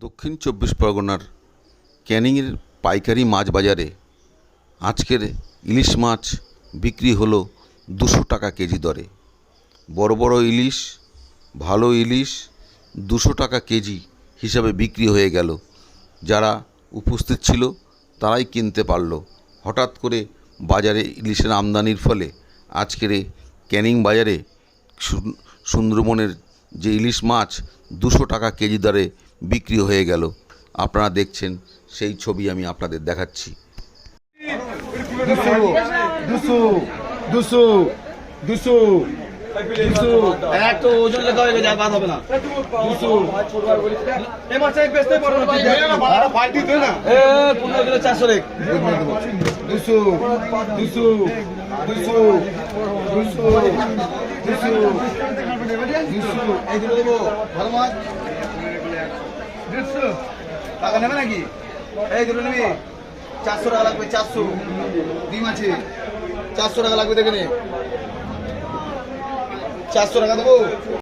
দক্ষিণ চব্বিশ পরগনার ক্যানিংয়ের পাইকারি মাছ বাজারে আজকের ইলিশ মাছ বিক্রি হলো দুশো টাকা কেজি দরে। বড় বড় ইলিশ, ভালো ইলিশ দুশো টাকা কেজি হিসাবে বিক্রি হয়ে গেল। যারা উপস্থিত ছিল তারাই কিনতে পারল। হঠাৎ করে বাজারে ইলিশের আমদানির ফলে আজকের ক্যানিং বাজারে সুন- সুন্দরবনের যে ইলিশ মাছ দুশো টাকা কেজি দরে বিক্রি হয়ে গেল। আপনারা দেখছেন সেই ছবি আমি আপনাদের দেখাচ্ছি। দুশো দেড়শো। টাকা নেবে নাকি? এই দুটো নিবি। চারশো টাকা লাগবে, চারশো। ডিম আছে। চারশো টাকা লাগবে দেখে নে। চারশো টাকা দেবো?